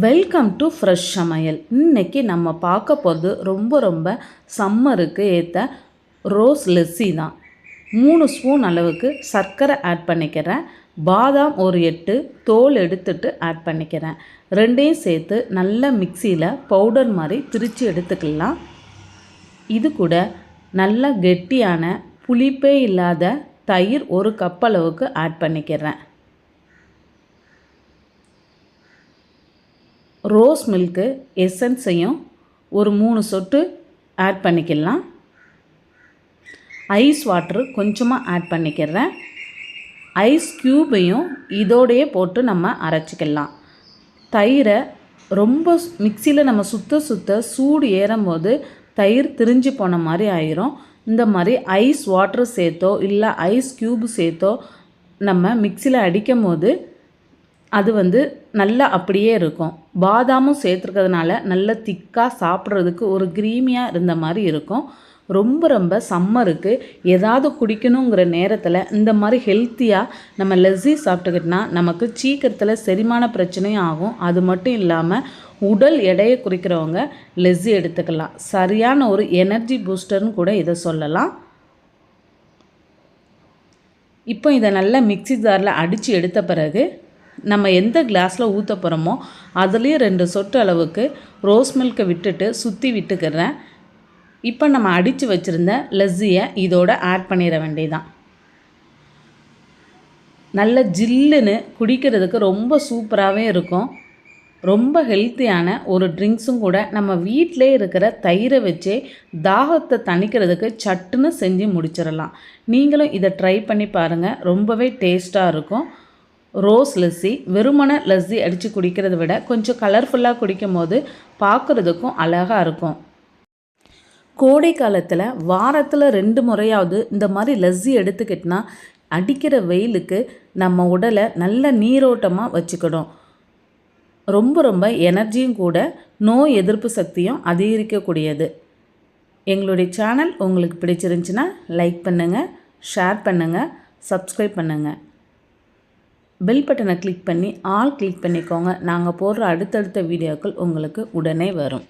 Welcome to fresh சமையல் இன்னைக்கு நம்ம பார்க்க போகிறது ரொம்ப ரொம்ப சம்மருக்கு ஏற்ற ரோஸ் லெஸ்ஸி தான். மூணு ஸ்பூன் அளவுக்கு சர்க்கரை ஆட் பண்ணிக்கிறேன். பாதாம் ஒரு எட்டு தோல் எடுத்துட்டு ஆட் பண்ணிக்கிறேன். ரெண்டையும் சேர்த்து நல்லா மிக்சியில் பவுடர் மாதிரி திரித்து எடுத்துக்கலாம். இது கூட நல்ல கெட்டியான புளிப்பே இல்லாத தயிர் ஒரு கப் அளவுக்கு ஆட் பண்ணிக்கிறேன். ரோஸ் மில்க்கு எசன்ஸையும் ஒரு மூணு சொட்டு ஆட் பண்ணிக்கலாம். ஐஸ் வாட்ரு கொஞ்சமாக ஆட் பண்ணிக்கிறேன். ஐஸ் க்யூபையும் இதோடையே போட்டு நம்ம அரைச்சிக்கலாம். தயிரை ரொம்ப மிக்சியில் நம்ம சுத்த சுத்த சூடு ஏறும்போது தயிர் திரிஞ்சு போன மாதிரி ஆயிரும். இந்த மாதிரி ஐஸ் வாட்ரு சேர்த்தோ இல்லை ஐஸ் க்யூப் சேர்த்தோ நம்ம மிக்சியில் அடிக்கும் போது அது வந்து நல்லா அப்படியே இருக்கும். பாதாமும் சேர்த்துருக்கிறதுனால நல்ல திக்காக சாப்பிட்றதுக்கு ஒரு க்ரீமியாக இருந்த மாதிரி இருக்கும். ரொம்ப ரொம்ப சம்மருக்கு ஏதாவது குடிக்கணுங்கிற நேரத்தில் இந்த மாதிரி ஹெல்த்தியாக நம்ம லெஸ்ஸி சாப்பிட்டுக்கிட்டோன்னா நமக்கு சீக்கிரத்தில் செரிமான பிரச்சனையும் ஆகும். அது மட்டும் இல்லாமல் உடல் எடையை குறிக்கிறவங்க லெஸ்ஸி எடுத்துக்கலாம். சரியான ஒரு எனர்ஜி பூஸ்டர்னு கூட இதை சொல்லலாம். இப்போ இதை நல்லா மிக்சி ஜாரில் அடித்து எடுத்த பிறகு நம்ம எந்த கிளாஸில் ஊற்ற போகிறோமோ அதுலேயும் ரெண்டு சொட்டு அளவுக்கு ரோஸ் மில்கை விட்டுட்டு சுற்றி விட்டுக்கிறேன். இப்போ நம்ம அடித்து வச்சுருந்த லெஸ்ஸியை இதோட ஆட் பண்ணிட வேண்டியதான் நல்ல ஜில்லுன்னு குடிக்கிறதுக்கு ரொம்ப சூப்பராகவே இருக்கும். ரொம்ப ஹெல்த்தியான ஒரு ட்ரிங்க்ஸும் கூட நம்ம வீட்டிலே இருக்கிற தயிரை வச்சே தாகத்தை தணிக்கிறதுக்கு சட்டுன்னு செஞ்சு முடிச்சிடலாம். நீங்களும் இதை ட்ரை பண்ணி பாருங்கள் ரொம்பவே டேஸ்ட்டாக இருக்கும். ரோஸ் லஸ்ஸி வெறுமன லஸ்ஸி அடித்து குடிக்கிறத விட கொஞ்சம் கலர்ஃபுல்லாக குடிக்கும் போது பார்க்குறதுக்கும் அழகாக இருக்கும். கோடை காலத்தில் வாரத்தில் ரெண்டு முறையாவது இந்த மாதிரி லஸ்ஸி எடுத்துக்கிட்டனா அடிக்கிற வெயிலுக்கு நம்ம உடலை நல்ல நீரோட்டமாக வச்சுக்கணும். ரொம்ப ரொம்ப எனர்ஜியும் கூட நோய் எதிர்ப்பு சக்தியும் அதிகரிக்கக்கூடியது. எங்களுடைய சேனல் உங்களுக்கு பிடிச்சிருந்துச்சின்னா லைக் பண்ணுங்கள் ஷேர் பண்ணுங்கள் சப்ஸ்கிரைப் பண்ணுங்கள் பெல் பட்டனை கிளிக் பண்ணி ஆல் கிளிக் பண்ணிக்கோங்க. நாங்கள் போடுற அடுத்தடுத்த வீடியோக்கள் உங்களுக்கு உடனே வரும்.